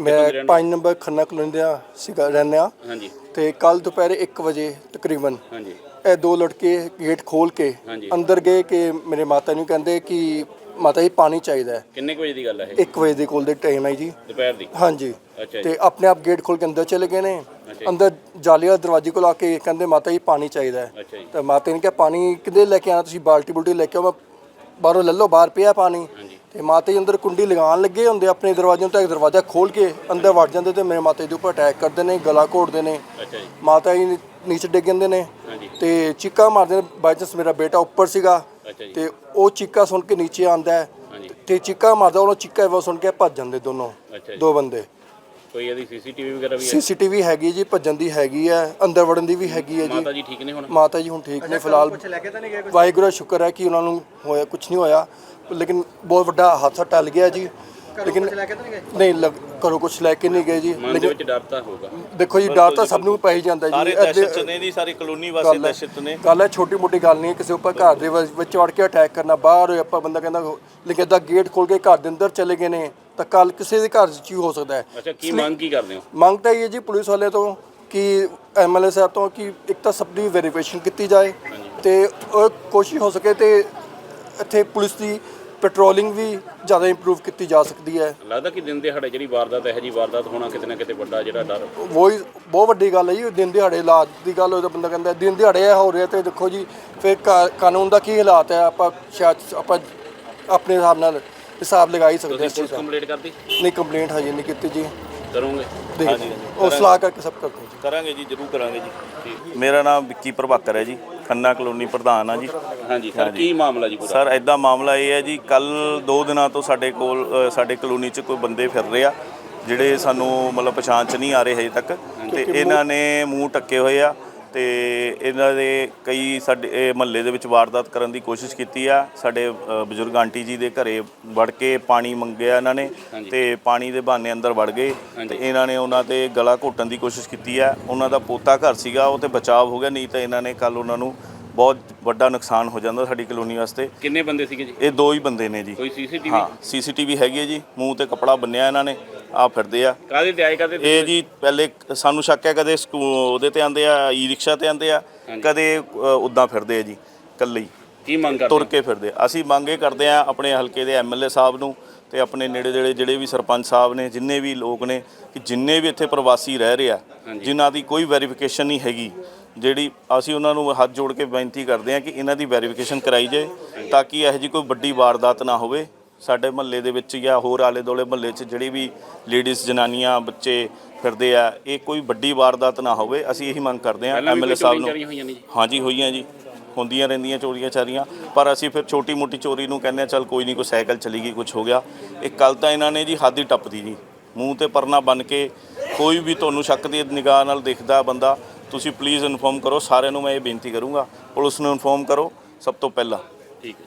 ਮੈਂ 5 number Khanna colony ਦਾ ਸੀਗਾ ਰਹਿੰਦੇ ਹਾਂਜੀ। ਤੇ ਕੱਲ ਦੁਪਹਿਰੇ 1 ਵਜੇ ਤਕਰੀਬਨ ਹਾਂਜੀ। ਇਹ ਦੋ ਲੜਕੇ ਗੇਟ ਖੋਲ ਕੇ। ਅੰਦਰ ਗਏ ਕਿ ਮੇਰੇ ਮਾਤਾ ਨੂੰ ਕਹਿੰਦੇ ਕਿ ਮਾਤਾ ਜੀ ਪਾਣੀ ਚਾਹੀਦਾ ਹੈ। ਕਿੰਨੇ ਵਜੇ ਦੀ ਗੱਲ ਹੈ ਇਹ? 1 ਵਜੇ ਦੇ ਕੋਲ ਦੇ ਟਾਈਮ ਹੈ ਜੀ। ਦੁਪਹਿਰ ਦੀ? ਹਾਂਜੀ। ਤੇ ਆਪਣੇ ਆਪ ਗੇਟ ਖੋਲ ਕੇ ਅੰਦਰ ਚਲੇ ਗਏ ਨੇ। ਅੰਦਰ ਜਾਲੀਆ ਦਰਵਾਜ਼ੇ ਕੋਲ ਆ ਕੇ ਕਹਿੰਦੇ ਮਾਤਾ ਜੀ ਪਾਣੀ ਚਾਹੀਦਾ ਹੈ। ਤੇ ਮਾਤਾ ਨੇ ਕਿਹਾ ਪਾਣੀ ਕਿੱਦੇ ਲੈ ਕੇ ਆਣਾ ਤੁਸੀਂ ਬਾਲਟੀ ਬੁਲਟੀ ਲੈ ਕੇ ਆਓ ਮੈਂ ਬਾਹਰੋਂ ਲੈ ਲਓ ਬਾਹਰ ਪਿਆ ਪਾਣੀ। ਤੇ ਮਾਤਾ ਜੀ ਅੰਦਰ ਕੁੰਡੀ ਲਗਾਉਣ ਲੱਗੇ ਹੁੰਦੇ ਆਪਣੇ ਦਰਵਾਜ਼ੇ ਤੋਂ ਇੱਕ ਦਰਵਾਜ਼ਾ ਖੋਲ ਕੇ ਅੰਦਰ ਵੜ ਜਾਂਦੇ ਤੇ ਮੇਰੇ ਮਾਤਾ ਜੀ ਦੇ ਉੱਪਰ ਅਟੈਕ ਕਰਦੇ ਨੇ ਗਲਾ ਘੋਟਦੇ ਨੇ। ਮਾਤਾ ਜੀ ਨੀਚੇ ਡਿੱਗ ਜਾਂਦੇ ਨੇ ਤੇ ਚੀਕਾ ਮਾਰਦੇ ਨੇ ਬਾਈ ਚਾਂਸ ਮੇਰਾ ਬੇਟਾ ਉੱਪਰ ਸੀਗਾ ਤੇ ਉਹ ਚੀਕਾ ਸੁਣ ਕੇ ਨੀਚੇ ਆਂਦਾ ਤੇ ਚੀਕਾ ਮਾਰਦਾ ਉਹਨੂੰ ਚੀਕਾ ਸੁਣ ਕੇ ਭੱਜ ਜਾਂਦੇ ਦੋਨੋਂ ਦੋ ਬੰਦੇ। ਕੋਈ ਇਹਦੀ ਸੀਸੀਟੀਵੀ ਵਗੈਰਾ ਵੀ ਹੈ? ਸੀਸੀਟੀਵੀ ਹੈਗੀ ਜੀ ਭੱਜਣ ਦੀ ਹੈਗੀ ਹੈ ਅੰਦਰ ਵੜਨ ਦੀ ਵੀ ਹੈਗੀ ਹੈ ਜੀ। ਮਾਤਾ ਜੀ ਠੀਕ ਨੇ ਹੁਣ? ਮਾਤਾ ਜੀ ਹੁਣ ਠੀਕ ਨੇ ਫਿਲਹਾਲ ਵਾਹਿਗੁਰੂ ਦਾ ਸ਼ੁਕਰ ਹੈ ਕਿ ਉਹਨਾਂ ਨੂੰ ਹੋਇਆ ਕੁਝ ਨਹੀਂ ਹੋਇਆ। ਲੇਕਿਨ ਬਹੁਤ ਵੱਡਾ ਹਾਦਸਾ ਟਲ ਗਿਆ ਜੀ। ਲੇਕਿਨ ਨਹੀਂ ਲੱਗ ਕਰੋ ਕੁਝ ਲੈ ਕੇ ਨਹੀਂ ਗਏ ਜੀ। ਮਨ ਦੇ ਵਿੱਚ ਡਰ ਤਾਂ ਹੋਊਗਾ। ਦੇਖੋ ਜੀ ਡਰ ਤਾਂ ਸਭ ਨੂੰ ਪੈ ਹੀ ਜਾਂਦਾ ਜੀ। ਸਾਰੇ ਦਹਿਸ਼ਤ ਨੇ ਜੀ ਸਾਰੀ ਕਲੋਨੀ ਹੈ ਦਹਿਸ਼ਤ ਨੇ। ਗੱਲ ਹੈ ਛੋਟੀ ਮੋਟੀ ਗੱਲ ਨਹੀਂ ਕਿਸੇ ਉੱਪਰ ਘਰ ਦੇ ਵਿੱਚ ਵੜ ਕੇ ਅਟੈਕ ਕਰਨਾ ਬਾਹਰ ਹੋਏ ਆਪਾਂ ਬੰਦਾ ਕਹਿੰਦਾ ਲੇਕਿਨ ਦਾ ਗੇਟ ਖੋਲ ਕੇ ਘਰ ਦੇ ਅੰਦਰ ਚਲੇ ਗਏ ਨੇ। ਤਾਂ ਕੱਲ ਕਿਸੇ ਦੇ ਘਰ 'ਚ ਹੀ ਹੋ ਸਕਦਾ ਹੈ। ਅੱਛਾ ਕੀ ਮੰਗ ਕੀ ਕਰਦੇ ਹੋ? ਮੰਗ ਤਾਂ ਇਹ ਹੈ ਜੀ ਪੁਲਿਸ ਵਾਲੇ ਤੋਂ ਕਿ ਐਮਐਲਏ ਸਾਹਿਬ ਤੋਂ ਕਿ ਇੱਕ ਤਾਂ ਸਭ ਦੀ ਵੈਰੀਫਿਕੇਸ਼ਨ ਕੀਤੀ ਜਾਏ ਤੇ ਉਹ ਕੋਸ਼ਿਸ਼ ਹੋ ਸਕੇ ਤੇ ਇੱਥੇ ਪੁਲਿਸ ਦੀ ਪੈਟਰੋਲਿੰਗ ਵੀ ਜ਼ਿਆਦਾ ਇੰਪਰੂਵ ਕੀਤੀ ਜਾ ਸਕਦੀ ਹੈ। ਲੱਗਦਾ ਕਿ ਦਿਨ ਦਿਹਾੜੇ ਜਿਹੜੀ ਵਾਰਦਾਤ ਇਹੋ ਜੀ ਵਾਰਦਾਤ ਹੋਣਾ ਕਿਤੇ ਨਾ ਕਿਤੇ ਵੱਡਾ ਜਿਹੜਾ ਡਰ। ਵੋਈ ਬਹੁਤ ਵੱਡੀ ਗੱਲ ਹੈ ਜੀ ਦਿਨ ਦਿਹਾੜੇ ਹਾਲਾਤ ਦੀ ਗੱਲ ਹੋਏ ਤਾਂ ਬੰਦਾ ਕਹਿੰਦਾ ਦਿਨ ਦਿਹਾੜੇ ਇਹ ਹੋ ਰਿਹਾ ਤੇ ਦੇਖੋ ਜੀ ਫਿਰ ਕਾ- ਕਾਨੂੰਨ ਦਾ ਕੀ ਹਾਲਾਤ ਹੈ ਆਪਾਂ ਸ਼ਾਇਦ ਆਪਾਂ ਆਪਣੇ ਹਿਸਾਬ ਨਾਲ ਹਿਸਾਬ ਲਗਾ ਹੀ ਸਕਦੇ ਹਾਂ ਤੁਸੀਂ ਪੁਲਿਸ ਕੰਪਲੀਟ ਕਰਦੀ ਨਹੀਂ ਕੰਪਲੇਂਟ ਹਜੇ ਨਹੀਂ ਕੀਤੀ ਜੀ। ਕਰੋਗੇ। ਹਾਂਜੀ, ਉਹ ਸਲਾਹ ਕਰਕੇ ਸਭ ਕਰਦੇ ਜੀ। ਕਰਾਂਗੇ ਜੀ ਜ਼ਰੂਰ ਕਰਾਂਗੇ ਜੀ। ਮੇਰਾ ਨਾਮ ਵਿੱਕੀ ਪ੍ਰਭਾਕਰ ਹੈ ਜੀ। ਖੰਨਾ ਕਲੋਨੀ ਪ੍ਰਧਾਨ ਆ ਜੀ। ਹਾਂਜੀ ਸਰ ਕੀ ਮਾਮਲਾ ਜੀ ਪੂਰਾ? ਸਰ ਐਦਾਂ ਮਾਮਲਾ ਇਹ ਹੈ ਜੀ ਕੱਲ ਦੋ ਦਿਨਾਂ ਤੋਂ ਸਾਡੇ ਕੋਲ ਸਾਡੇ ਕਲੋਨੀ 'ਚ ਕੋਈ ਬੰਦੇ ਫਿਰ ਰਹੇ ਆ ਜਿਹੜੇ ਸਾਨੂੰ ਮਤਲਬ ਪਛਾਣ 'ਚ ਨਹੀਂ ਆ ਰਹੇ ਹਜੇ ਤੱਕ। ਤੇ ਇਹਨਾਂ ਨੇ ਮੂੰਹ ਟੱਕੇ ਹੋਏ ਆ। ਤੇ ਇਹਨਾਂ ਦੇ ਕਈ ਸਾਡੇ ਮਹੱਲੇ ਦੇ ਵਿੱਚ ਵਾਰਦਾਤ ਕਰਨ ਦੀ ਕੋਸ਼ਿਸ਼ ਕੀਤੀ ਆ। ਸਾਡੇ ਅ, ਬਜ਼ੁਰਗ ਆਂਟੀ ਜੀ ਦੇ ਘਰੇ ਵੜ ਕੇ ਪਾਣੀ ਮੰਗਿਆ ਇਹਨਾਂ ਨੇ ਤੇ ਪਾਣੀ ਦੇ ਬਹਾਨੇ ਅੰਦਰ ਵੜ ਗਏ ਤੇ ਇਹਨਾਂ ਨੇ ਉਹਨਾਂ ਤੇ ਗਲਾ ਘੋਟਣ ਦੀ ਕੋਸ਼ਿਸ਼ ਕੀਤੀ ਆ। ਉਹਨਾਂ ਦਾ ਪੋਤਾ ਘਰ ਸੀਗਾ ਉਹ ਤੇ ਬਚਾਅ ਹੋ ਗਿਆ ਨਹੀਂ ਤਾਂ ਇਹਨਾਂ ਨੇ ਕੱਲ ਉਹਨਾਂ ਨੂੰ ਬਹੁਤ ਵੱਡਾ ਨੁਕਸਾਨ ਹੋ ਜਾਂਦਾ ਸਾਡੀ ਕਲੋਨੀ ਵਾਸਤੇ। ਕਿੰਨੇ ਬੰਦੇ ਸੀਗੇ ਜੀ? ਇਹ ਦੋ ਹੀ ਬੰਦੇ ਨੇ ਜੀ। ਕੋਈ ਸੀਸੀਟੀਵੀ? ਹਾਂ ਸੀਸੀਟੀਵੀ ਹੈਗੀ ਹੈ ਜੀ ਮੂੰਹ ਤੇ ਕਪੜਾ ਬੰਨਿਆ ਇਹਨਾਂ ਨੇ। ਆ ਫਿਰਦੇ ਆ। ਕਾਹਦੇ ਤੇ ਆਏ ਕਾਹਦੇ ਤੇ ਇਹ ਜੀ ਪਹਿਲੇ ਸਾਨੂੰ ਸ਼ੱਕ ਹੈ ਕਦੇ ਸਕੂ ਉਹਦੇ ਤੇ ਆਂਦੇ ਆ ਈ ਰਿਕਸ਼ਾ ਤੇ ਆਂਦੇ ਆ ਕਦੇ ਉਦਾਂ ਫਿਰਦੇ ਆ ਜੀ ਇਕੱਲੇ ਹੀ। ਕੀ ਮੰਗ ਕਰਦੇ ਤੁਰ ਕੇ ਫਿਰਦੇ ਆ। ਅਸੀਂ ਮੰਗ ਇਹ ਕਰਦੇ ਆ ਆਪਣੇ ਹਲਕੇ ਦੇ ਐਮਐਲਏ ਸਾਹਿਬ ਨੂੰ ਤੇ ਆਪਣੇ ਨੇੜੇ ਦੇੜੇ ਜਿਹੜੇ ਵੀ ਸਰਪੰਚ ਸਾਹਿਬ ਨੇ ਜਿੰਨੇ ਵੀ ਲੋਕ ਨੇ ਕਿ ਜਿੰਨੇ ਵੀ ਇੱਥੇ ਪ੍ਰਵਾਸੀ ਰਹਿ ਰਹੇ ਆ ਜਿਨ੍ਹਾਂ ਦੀ ਕੋਈ ਵੈਰੀਫਿਕੇਸ਼ਨ ਨਹੀਂ ਹੈਗੀ ਜਿਹੜੀ ਅਸੀਂ ਉਹਨਾਂ ਨੂੰ ਹੱਥ ਜੋੜ ਕੇ ਬੇਨਤੀ ਕਰਦੇ ਆ ਕਿ ਇਹਨਾਂ ਦੀ ਵੈਰੀਫਿਕੇਸ਼ਨ ਕਰਾਈ ਜਾਏ ਤਾਂ ਕਿ ਇਹੋ ਜਿਹੀ ਕੋਈ ਵੱਡੀ ਵਾਰਦਾਤ ਨਾ ਹੋਵੇ। ਸਾਡੇ ਮਹੱਲੇ ਦੇ ਵਿੱਚ ਜਾਂ ਹੋਰ ਆਲੇ ਦੋਲੇ ਮਹੱਲੇ 'ਚ ਜਿਹੜੀ ਵੀ ਲੇਡੀਜ਼ ਜਨਾਨੀਆਂ ਬੱਚੇ ਫਿਰਦੇ ਆ ਇਹ ਕੋਈ ਵੱਡੀ ਵਾਰਦਾਤ ਨਾ ਹੋਵੇ ਅਸੀਂ ਇਹੀ ਮੰਗ ਕਰਦੇ ਆ ਐਮਐਲਏ ਸਾਹਿਬ ਨੂੰ। ਹਾਂਜੀ ਹੋਈਆਂ ਜੀ। ਹੁੰਦੀਆਂ ਰਹਿੰਦੀਆਂ ਚੋਰੀਆਂ ਚਾਰੀਆਂ ਪਰ ਅਸੀਂ ਫਿਰ ਛੋਟੀ ਮੋਟੀ ਚੋਰੀ ਨੂੰ ਕਹਿੰਦੇ ਆ ਚੱਲ ਕੋਈ ਨਹੀਂ ਕੋਈ ਸਾਈਕਲ ਚਲੀ ਗਈ ਕੁਝ ਹੋ ਗਿਆ। ਇਹ ਕੱਲ ਤਾਂ ਇਹਨਾਂ ਨੇ ਜੀ ਹੱਦ ਹੀ ਟੱਪਦੀ ਜੀ। ਮੂੰਹ ਤੇ ਪਰਨਾ ਬਨ ਕੇ ਕੋਈ ਵੀ ਤੁਹਾਨੂੰ ਸ਼ੱਕ ਦੀ ਨਿਗਾਹ ਨਾਲ ਦਿਖਦਾ ਬੰਦਾ ਤੁਸੀਂ ਪਲੀਜ਼ ਇਨਫੋਰਮ ਕਰੋ ਸਾਰਿਆਂ ਨੂੰ ਮੈਂ ਇਹ ਬੇਨਤੀ ਕਰੂੰਗਾ। ਪੁਲਿਸ ਨੂੰ ਇਨਫੋਰਮ ਕਰੋ ਸਭ ਤੋਂ ਪਹਿਲਾਂ। ਠੀਕ ਹੈ।